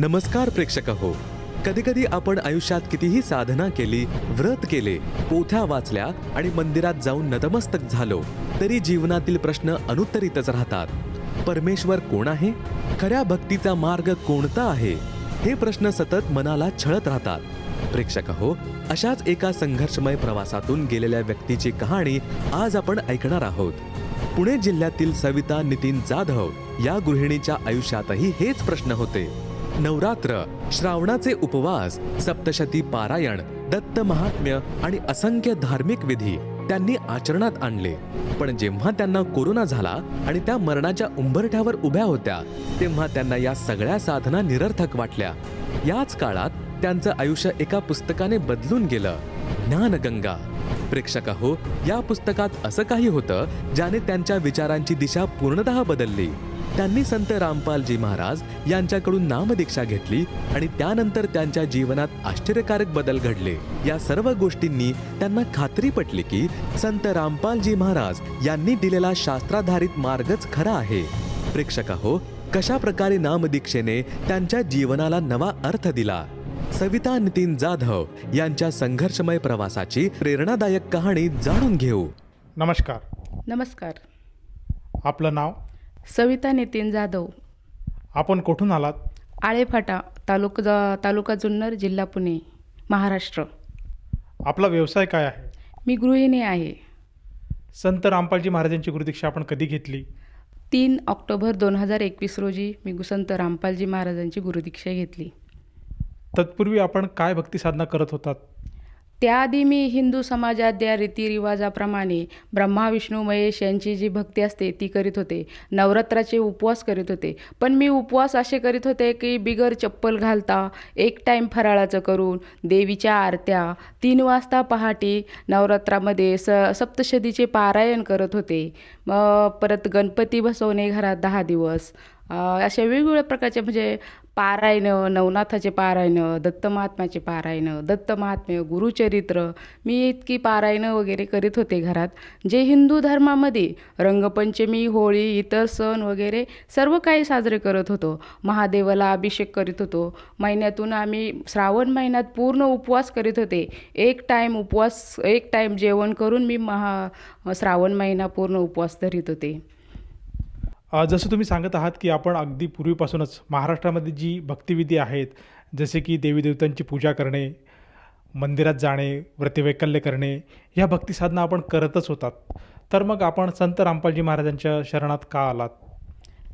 नमस्कार प्रेक्षक हो कधी कधी आपण आयुष्यात कितीही साधना केली व्रत केले पोथ्या वाचल्या आणि मंदिरात जाऊन नतमस्तक झालो तरी जीवनातील प्रश्न अनुत्तरितच राहतात. परमेश्वर कोण आहे? खऱ्या भक्तीचा मार्ग कोणता आहे? हे प्रश्न सतत मनाला छळत राहतात. प्रेक्षक हो अशाच एका संघर्षमय प्रवासातून गेलेल्या व्यक्तीची कहाणी आज आपण ऐकणार आहोत. पुणे जिल्ह्यातील सविता नितीन जाधव या गृहिणीच्या आयुष्यातही हेच प्रश्न होते. नवरात्र श्रावणाचे उपवास सप्तशती पारायण दत्त महात्म्य आणि असंख्य धार्मिक विधी त्यांनी आचरणात आणले. पण जेव्हा त्यांना कोरोना झाला आणि त्या मरणाच्या उंबरठ्यावर उभ्या होत्या तेव्हा त्यांना या सगळ्या साधना निरर्थक वाटल्या. याच काळात त्यांचं आयुष्य एका पुस्तकाने बदलून गेलं. ज्ञानगंगा. प्रेक्षक हो या पुस्तकात असं काही होतं ज्याने त्यांच्या विचारांची दिशा पूर्णतः बदलली. त्यांनी संत रामपालजी महाराज यांच्याकडून नामदीक्षा घेतली आणि त्यानंतर त्यांच्या जीवनात आश्चर्यकारक बदल घडले. या सर्व गोष्टींनी त्यांना खात्री पटली की संत रामपालजी महाराज यांनी दिलेला शास्त्राधारित मार्गच खरा आहे. प्रेक्षक हो कशा प्रकारे नामदीक्षेने त्यांच्या जीवनाला नवा अर्थ दिला? सविता नितीन जाधव यांच्या संघर्षमय प्रवासाची प्रेरणादायक कहाणी जाणून घेऊ. नमस्कार. नमस्कार. आपलं नाव? सविता नितीन जाधव. आपण कुठून आलात? आळेफाटा तालुका तालुका जुन्नर जिल्हा पुणे महाराष्ट्र. आपला व्यवसाय काय आहे? मी गृहिणी आहे. संत रामपालजी महाराजांची गुरुदीक्षा आपण कधी घेतली? तीन ऑक्टोबर दोन हजार एकवीस रोजी मी गु- संत रामपालजी महाराजांची गुरुदीक्षा घेतली. तत्पूर्वी आपण काय भक्ती साधना करत होतात? त्याआधी मी हिंदू समाजात या रीतिरिवाजाप्रमाणे ब्रह्मा विष्णू महेश यांची जी भक्ती असते ती करीत होते. नवरात्राचे उपवास करीत होते. पण मी उपवास असे करीत होते की बिगर चप्पल घालता एक टाईम फराळाचं करून देवीच्या आरत्या तीन वाजता पहाटे नवरात्रामध्ये स सप्तशतीचे पारायण करत होते. मग परत गणपती बसवणे घरात दहा दिवस. अशा वेगवेगळ्या प्रकारचे म्हणजे पारायण नवनाथाचे पारायण दत्त महात्म्याचे पारायण दत्त महात्म्य गुरुचरित्र मी इतकी पारायणं वगैरे करीत होते घरात. जे हिंदू धर्मामध्ये रंगपंचमी होळी इतर सण वगैरे सर्व काही साजरे करत होतो. महादेवाला अभिषेक करीत होतो. महिन्यातून आम्ही श्रावण महिन्यात पूर्ण उपवास करीत होते. एक टाईम उपवास एक टाईम जेवण करून मी महा श्रावण महिना पूर्ण उपवास धरीत होते. जसं तुम्ही सांगत आहात की आपण अगदी पूर्वीपासूनच महाराष्ट्रामध्ये जी भक्तिविधी आहेत जसे की देवी देवतांची पूजा करणे मंदिरात जाणे व्रतिवैकल्य करणे ह्या भक्तिसाधना आपण करतच होतात. तर मग आपण संत रामपालजी महाराजांच्या शरणात का आलात?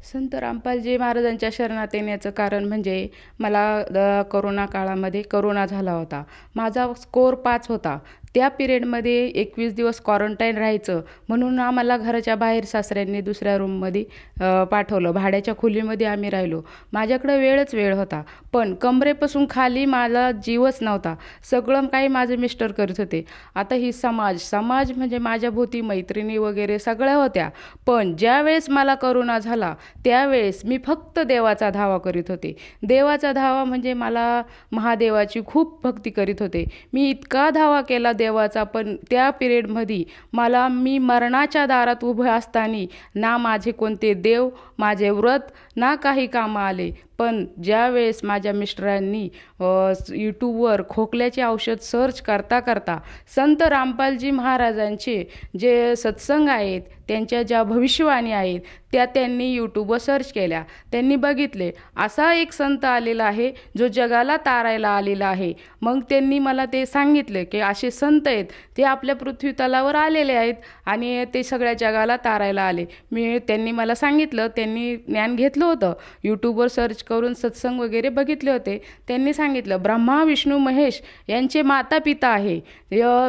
संत रामपालजी महाराजांच्या शरणात येण्याचं कारण म्हणजे मला करोना काळामध्ये करोना झाला होता. माझा स्कोर पाच होता. त्या पिरियडमध्ये एकवीस दिवस क्वारंटाईन राहायचं. म्हणून आम्हाला घराच्या बाहेर सासऱ्यांनी दुसऱ्या रूममध्ये पाठवलं. भाड्याच्या खोलीमध्ये आम्ही राहिलो. माझ्याकडं वेळच वेळ होता. पण कमरेपासून खाली मला जीवच नव्हता. सगळं काही माझे मिस्टर करत होते. आता ही समाज समाज म्हणजे माझ्या भोवती मैत्रिणी वगैरे सगळ्या होत्या. पण ज्यावेळेस मला करोना झाला त्यावेळेस मी फक्त देवाचा धावा करीत होते. देवाचा धावा म्हणजे मला महादेवाची खूप भक्ती करीत होते. मी इतका धावा केला देवाचा पण त्या पिरियडमध्ये मला मी मरणाच्या दारात उभे असताना ना माझे कोणते देव माझे व्रत ना काही कामं आले पण ज्यावेळेस माझ्या मिस्टरांनी यूट्यूबवर खोकल्याचे औषध सर्च करता करता संत रामपालजी महाराजांचे जे सत्संग आहेत त्यांच्या ज्या भविष्यवाणी आहेत त्या त्यांनी यूट्यूबवर सर्च केल्या. त्यांनी बघितले असा एक संत आलेला आहे जो जगाला तारायला आलेला आहे. मग त्यांनी मला ते सांगितले की असे संत आहेत ते आपल्या पृथ्वी तलावर आलेले आहेत आणि ते सगळ्या जगाला तारायला आले. मी त्यांनी मला सांगितलं त्यांनी ज्ञान घेतलं होतं. यूट्यूबवर सर्च करून सत्संग वगैरे बघितले होते. त्यांनी सांगितलं ब्रह्मा विष्णू महेश यांचे माता पिता आहे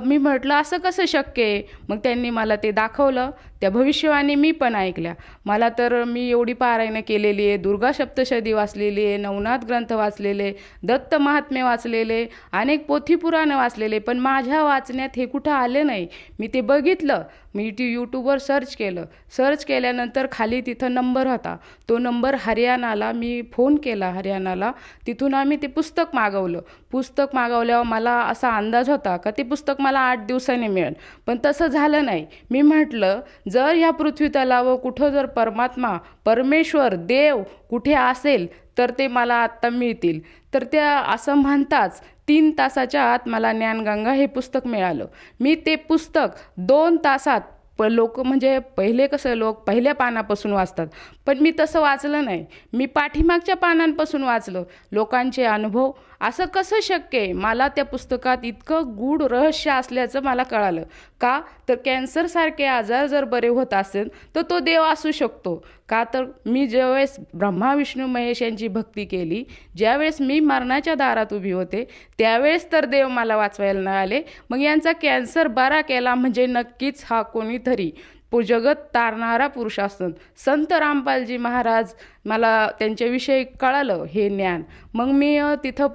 मी म्हटलं असं कसं शक्य आहे? मग त्यांनी मला ते दाखवलं. त्या भविष्यवाणी मी पण ऐकल्या. मला तर मी एवढी पारायणं केलेली आहे. दुर्गा सप्तशदी वाचलेली आहे नवनाथ ग्रंथ वाचलेले दत्त महात्मे वाचलेले अनेक पोथीपुराणं वाचलेले पण माझ्या वाचण्यात हे कुठं आले नाही. मी ते बघितलं. मी ती यूट्यूबवर सर्च केलं. सर्च केल्यानंतर खाली तिथं नंबर होता. तो नंबर हरियाणाला मी फोन केला हरियाणाला. तिथून आम्ही ते पुस्तक मागवलं. पुस्तक मागवल्यावर मला असा अंदाज होता का ते पुस्तक मला आठ दिवसांनी मिळेल. पण तसं झालं नाही. मी म्हटलं जर ह्या पृथ्वी तलावर कुठं जर परमात्मा परमेश्वर देव कुठे असेल तर ते मला आत्ता मिळतील. तर त्या असं म्हणताच तीन तासाच्या आत मला ज्ञानगंगा हे पुस्तक मिळालं. मी ते पुस्तक दोन तासात प लोक म्हणजे पहिले कसं लोक पहिल्या पानापासून वाचतात पण मी तसं वाचलं नाही. मी पाठीमागच्या पानांपासून वाचलं. लोकांचे अनुभव असं कसं शक्य आहे? मला त्या पुस्तकात इतकं गूढ रहस्य असल्याचं मला कळालं. का? तर कॅन्सरसारखे आजार जर बरे होत असेल तर तो देव असू शकतो. का तर मी ज्यावेळेस ब्रह्मा विष्णू महेश यांची भक्ती केली ज्यावेळेस मी मरणाच्या दारात उभी होते त्यावेळेस तर देव मला वाचवायला न आले मग यांचा कॅन्सर बरा केला म्हणजे नक्कीच हा कोणीतरी. पु जगत तारणारा पुरुष असत संत रामपालजी महाराज मला त्यांच्याविषयी कळालं हे ज्ञान. मग मी तिथं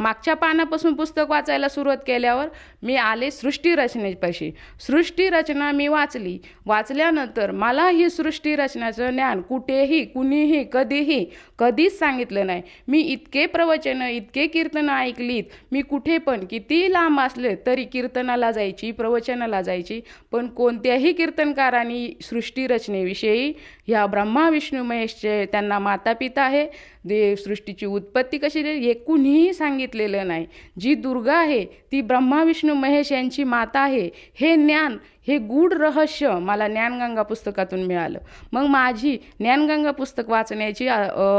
मागच्या पानापासून पुस्तक वाचायला सुरुवात केल्यावर मी आले सृष्टी रचनेपाशी. सृष्टी रचना मी वाचली. वाचल्यानंतर मला ही सृष्टीरचनाचं ज्ञान कुठेही कुणीही कधीही कधीच सांगितलं नाही. मी इतके प्रवचनं इतके कीर्तनं ऐकलीत. मी कुठे पण किती लांब असले तरी कीर्तनाला जायची प्रवचनाला जायची. पण कोणत्याही कीर्तनकारांनी सृष्टी रचनेविषयी ह्या ब्रह्मा विष्णू महेशचे त्यांना माता पिता आहे दे सृष्टीची उत्पत्ती कशी झाली हे कुणीही सांगितलेलं नाही. जी दुर्गा आहे ती ब्रह्मा विष्णू महेश यांची माता आहे. हे ज्ञान हे गूढ रहस्य मला ज्ञानगंगा पुस्तकातून मिळालं. मग माझी ज्ञानगंगा पुस्तक वाचण्याची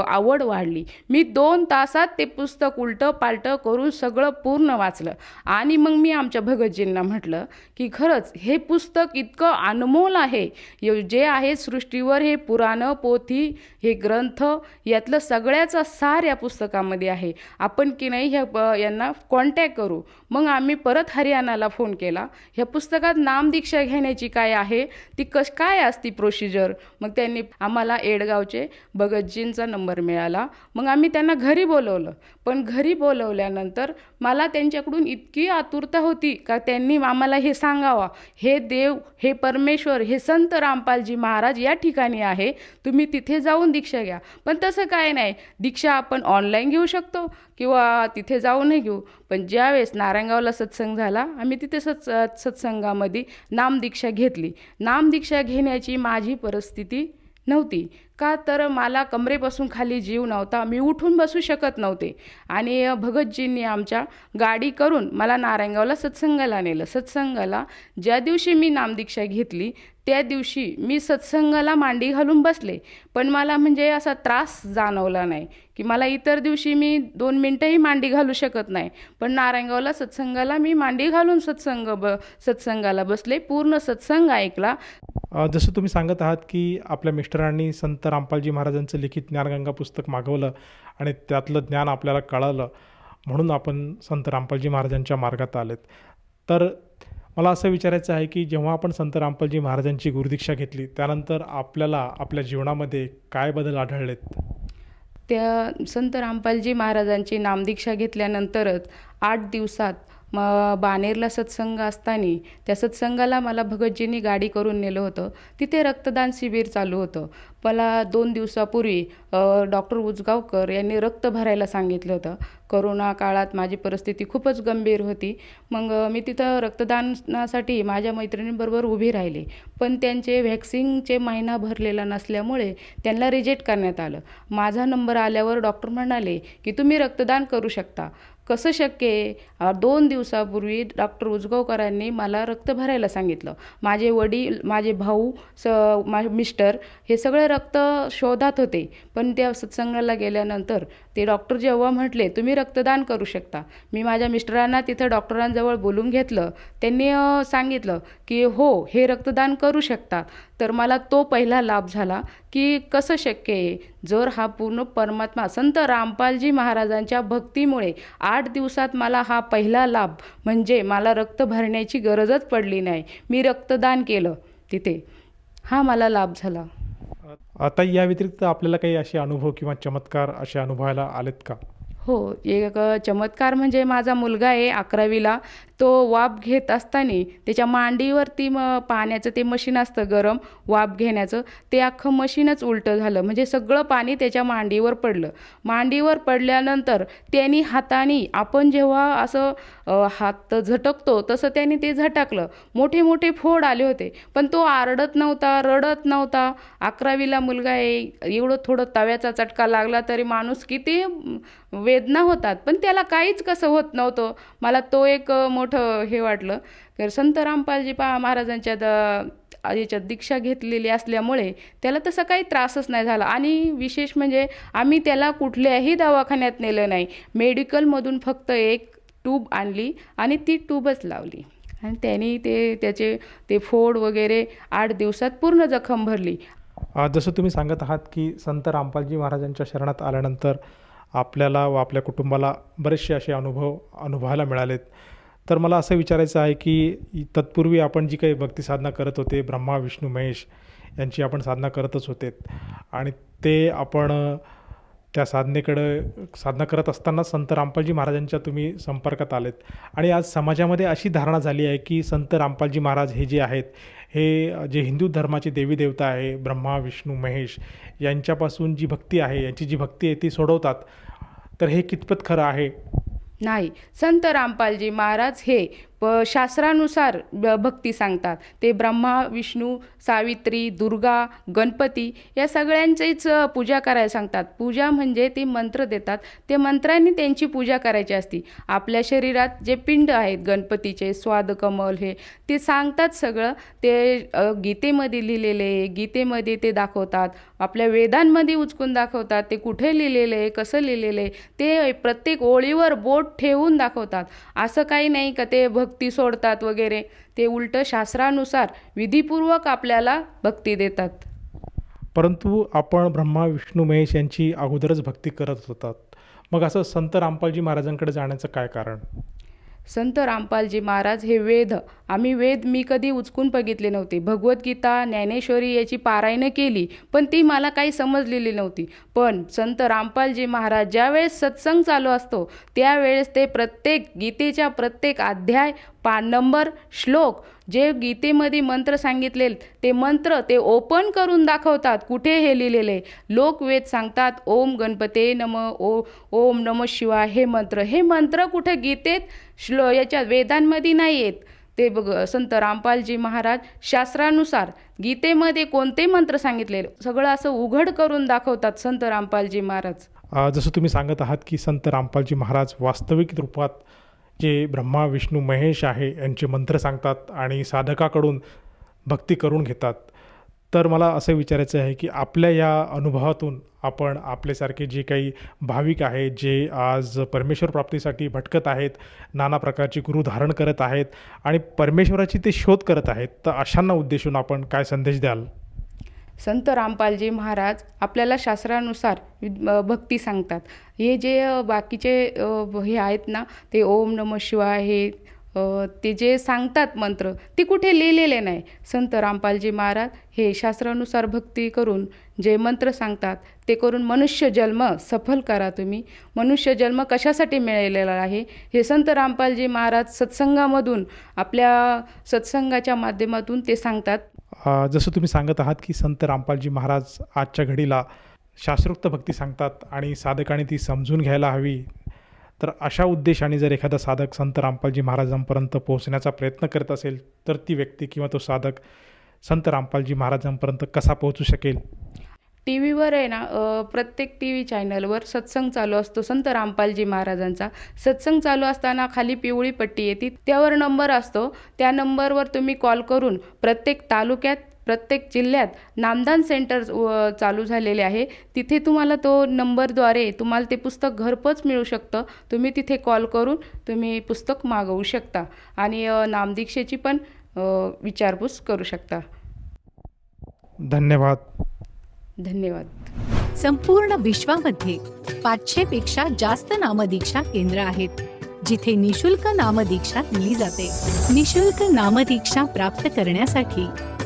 आवड वाढली. मी दोन तासात ते पुस्तक उलटं पालटं करून सगळं पूर्ण वाचलं. आणि मग मी आमच्या भगतजींना म्हटलं की खरंच हे पुस्तक इतकं अनमोल आहे. य- जे आहे सृष्टीवर हे पुराणं पोथी हे ग्रंथ यातलं सगळं सगळ्याचा सार या पुस्तकामध्ये आहे. आपण की नाही ह्या यांना कॉन्टॅक्ट करू. मग आम्ही परत हरियाणाला फोन केला. ह्या पुस्तकात नामदीक्षा घेण्याची काय आहे? ती कश काय असती प्रोसिजर मग त्यांनी आम्हाला एडगावचे भगतजींचा नंबर मिळाला. मग आम्ही त्यांना घरी बोलवलं. पण घरी बोलवल्यानंतर मला त्यांच्याकडून इतकी आतुरता होती का त्यांनी आम्हाला हे सांगावा. हे देव हे परमेश्वर हे संत रामपालजी महाराज या ठिकाणी आहे. तुम्ही तिथे जाऊन दीक्षा घ्या. पण तसं काय नाही. दीक्षा आपण ऑनलाईन घेऊ शकतो किंवा तिथे जाऊनही घेऊ. पण ज्यावेळेस नारायणगावला सत्संग झाला आम्ही तिथे सत्स सत्संगामध्ये नामदीक्षा घेतली. नामदीक्षा घेण्याची माझी परिस्थिती नव्हती. का तर मला कमरेपासून खाली जीव नव्हता. मी उठून बसू शकत नव्हते. आणि भगतजींनी आमच्या गाडी करून मला नारायणगावला सत्संगाला नेलं. सत्संगाला ज्या दिवशी मी नामदीक्षा घेतली त्या दिवशी मी सत्संगाला मांडी घालून बसले. पण मला म्हणजे असा त्रास जाणवला नाही की मला इतर दिवशी मी दोन मिनटंही मांडी घालू शकत नाही. पण नारायणगावला सत्संगाला मी मांडी घालून सत्संग ब सत्संगाला बसले. पूर्ण सत्संग ऐकला. जसं तुम्ही सांगत आहात की आपल्या मिस्टरांनी संत रामपालजी महाराजांचं लिखित ज्ञानगंगा पुस्तक मागवलं आणि त्यातलं ज्ञान आपल्याला कळालं म्हणून आपण संत रामपालजी महाराजांच्या मार्गात आलेत. तर मला असं विचारायचं आहे की जेव्हा आपण संत रामपालजी महाराजांची गुरुदीक्षा घेतली त्यानंतर आपल्याला आपल्या जीवनामध्ये काय बदल आढळलेत? त्या संत रामपालजी महाराजांची नामदीक्षा घेतल्यानंतरच आठ दिवसात मग बानेरला सत्संग असताना त्या सत्संगाला मला भगतजींनी गाडी करून नेलं होतं. तिथे रक्तदान शिबिर चालू होतं. मला दोन दिवसापूर्वी डॉक्टर उजगावकर यांनी रक्त भरायला सांगितलं होतं. करोना काळात माझी परिस्थिती खूपच गंभीर होती. मग मी तिथं रक्तदानासाठी माझ्या मैत्रिणींबरोबर उभी राहिले. पण त्यांचे व्हॅक्सिनचे महिना भरलेला नसल्यामुळे त्यांना रिजेक्ट करण्यात आलं. माझा नंबर आल्यावर डॉक्टर म्हणाले की तुम्ही रक्तदान करू शकता. कसं शक्य आहे? दोन दिवसापूर्वी डॉक्टर उजगावकरांनी मला रक्त भरायला सांगितलं. माझे वडील माझे भाऊ स माझे मिस्टर हे सगळे रक्त शोधात होते. पण त्या सत्संगाला गेल्यानंतर ते डॉक्टर जेव्हा म्हटले तुम्ही रक्तदान करू शकता. मी माझ्या मिस्टरांना तिथं डॉक्टरांजवळ बोलून घेतलं. त्यांनी सांगितलं की हो हे रक्तदान करू शकता. तर मला तो पहिला लाभ झाला की कसं शक्य आहे? जर हा पूर्ण परमात्मा संत रामपालजी महाराजांच्या भक्तीमुळे आठ दिवसात मला हा पहिला लाभ म्हणजे मला रक्त भरण्याची गरजच पडली नाही मी रक्तदान केलं. तिथे हा मला लाभ झाला. आता या व्यतिरिक्त आपल्याला काही असे अनुभव किंवा चमत्कार असे अनुभवायला आलेत का? हो एक चमत्कार म्हणजे माझा मुलगा आहे अकरावीला. तो वाफ घेत असताना त्याच्या मांडीवरती मग पाण्याचं ते मशीन असतं गरम वाफ घेण्याचं. ते अख्खं मशीनच उलटं झालं. म्हणजे सगळं पाणी त्याच्या मांडीवर पडलं. मांडीवर पडल्यानंतर त्यांनी हाताने आपण जेव्हा असं हात झटकतो तसं त्याने ते झटकलं. मोठे मोठे फोड आले होते. पण तो आरडत नव्हता रडत नव्हता. अकरावीला मुलगा आहे एवढं थोडं तव्याचा चटका लागला तरी माणूस किती वेदना होतात. पण त्याला काहीच कसं होत नव्हतं. मला तो एक मोठं हे वाटलं. तर संत रामपालजी पा महाराजांच्या द याच्यात दीक्षा घेतलेली असल्यामुळे त्याला तसा काही त्रासच नाही झाला. आणि विशेष म्हणजे आम्ही त्याला कुठल्याही दवाखान्यात नेलं नाही. मेडिकलमधून फक्त एक ट्यूब आणली आणि ती ट्यूबच लावली. आणि त्यांनी ते त्याचे ते फोड वगैरे आठ दिवसात पूर्ण जखम भरली. जसं तुम्ही सांगत आहात की संत रामपालजी महाराजांच्या शरणात आल्यानंतर आपल्याला व आपल्या कुटुंबाला बरेचसे असे अनुभव अनुभवायला मिळालेत. तर मला असं विचारायचं आहे की तत्पूर्वी आपण जी काही भक्ती साधना करत होते ब्रह्मा विष्णू महेश यांची आपण साधना करतच होते आणि ते आपण त्या साधनेकडं साधना करत असताना संत रामपालजी महाराजांच्या तुम्ही संपर्कात आलेत. आणि आज समाजामध्ये अशी धारणा झाली आहे की संत रामपालजी महाराज हे जे आहेत हे जे हिंदू धर्माचे देवी देवता आहे ब्रह्मा विष्णू महेश यांच्यापासून जी भक्ती आहे यांची जी भक्ती आहे ती सोडवतात तर हे कितपत खरं आहे? नाही. संत रामपालजी महाराज हे शास्त्रानुसार भक्ती सांगतात. ते ब्रह्मा विष्णू सावित्री दुर्गा गणपती या सगळ्यांचीच पूजा करायला सांगतात. पूजा म्हणजे ते मंत्र देतात. ते मंत्रांनी त्यांची पूजा करायची असती. आपल्या शरीरात जे पिंड आहेत गणपतीचे स्वादकमल हे ते सांगतात सगळं. ते गीतेमध्ये लिहिलेले गीतेमध्ये ते दाखवतात. आपल्या वेदांमध्ये उचकून दाखवतात. ते कुठे लिहिलेलं आहे? कसं लिहिलेलं आहे? ते प्रत्येक ओळीवर बोट ठेवून दाखवतात. असं काही नाही का ते भक्ती सोडतात वगैरे ते उलटं शास्त्रानुसार विधीपूर्वक आपल्याला भक्ती देतात. परंतु आपण ब्रह्मा विष्णू महेश यांची अगोदरच भक्ती करत होतात. मग असं संत रामपालजी महाराजांकडे जाण्याचं काय कारण? संत रामपालजी महाराज हे वेद आम्ही वेद मी कधी उचकून बघितले नव्हते. भगवद्गीता ज्ञानेश्वरी याची पारायणं केली पण ती मला काही समजलेली नव्हती. पण संत रामपालजी महाराज ज्यावेळेस सत्संग चालू असतो त्यावेळेस ते प्रत्येक गीतेच्या प्रत्येक अध्याय पा नंबर श्लोक जे गीतेमध्ये मंत्र सांगितले ते मंत्र ते ओपन करून दाखवतात कुठे हे लिहिलेले? लोक वेद सांगतात ओम गणपते नम ओ ओम नम शिवाय. हे मंत्र हे मंत्र कुठे गीतेत श्लो याच्या वेदांमध्ये नाही आहेत ते बघ संत रामपालजी महाराज शास्त्रानुसार गीतेमध्ये कोणते मंत्र सांगितले? सगळं असं उघड करून दाखवतात संत रामपालजी महाराज. जसं तुम्ही सांगत आहात की संत रामपालजी महाराज वास्तविक रूपात जे ब्रह्मा विष्णू महेश आहे यांचे मंत्र सांगतात आणि साधकाकडून भक्ती करून घेतात. तर मला असं विचारायचं आहे की आपल्या या अनुभवातून आपण आपल्यासारखे जे काही भाविक आहेत जे आज परमेश्वर प्राप्तीसाठी भटकत आहेत नाना प्रकारची गुरु धारण करत आहेत आणि परमेश्वराची ते शोध करत आहेत तर अशांना उद्देशून आपण काय संदेश द्याल? संत रामपालजी महाराज आपल्याला शास्त्रानुसार भक्ती सांगतात. हे जे बाकीचे हे आहेत ना ते ओम नम शिवाय हे ते जे सांगतात मंत्र ते कुठे लिहिलेले नाही. संत रामपालजी महाराज हे शास्त्रानुसार भक्ती करून जे मंत्र सांगतात ते करून मनुष्य जन्म सफल करा तुम्ही. मनुष्य जन्म कशासाठी मिळालेला आहे? हे संत रामपालजी महाराज सत्संगामधून आपल्या सत्संगाच्या माध्यमातून ते सांगतात. जसं तुम्ही सांगत आहात की संत रामपालजी महाराज आजच्या घडीला शास्त्रोक्त भक्ती सांगतात आणि साधकाने ती समजून घ्यायला हवी तर अशा उद्देशाने जर एखादा साधक संत रामपालजी महाराजांपर्यंत पोहोचण्याचा प्रयत्न करत असेल तर ती व्यक्ती किंवा तो साधक संत रामपालजी महाराजांपर्यंत कसा पोहोचू शकेल? टी व्हीवर आहे ना प्रत्येक टी व्ही चॅनलवर सत्संग चालू असतो संत रामपालजी महाराजांचा. सत्संग चालू असताना खाली पिवळी पट्टी येते त्यावर नंबर असतो. त्या नंबरवर तुम्ही कॉल करून प्रत्येक तालुक्यात प्रत्येक जिल्ह्यात नामदान सेंटर चालू झालेले आहे. तिथे तुम्हाला तो नंबरद्वारे तुम्हाला ते पुस्तक घरपोच मिळू शकतं. तुम्ही तिथे कॉल करून तुम्ही पुस्तक मागवू शकता आणि नामदीक्षेची पण विचारपूस करू शकता. धन्यवाद. धन्यवाद. संपूर्ण विश्वामध्ये पाचशे पेक्षा जास्त नामदीक्षा केंद्र आहेत जिथे निशुल्क नामदीक्षा दिली जाते. निशुल्क नामदीक्षा प्राप्त करण्यासाठी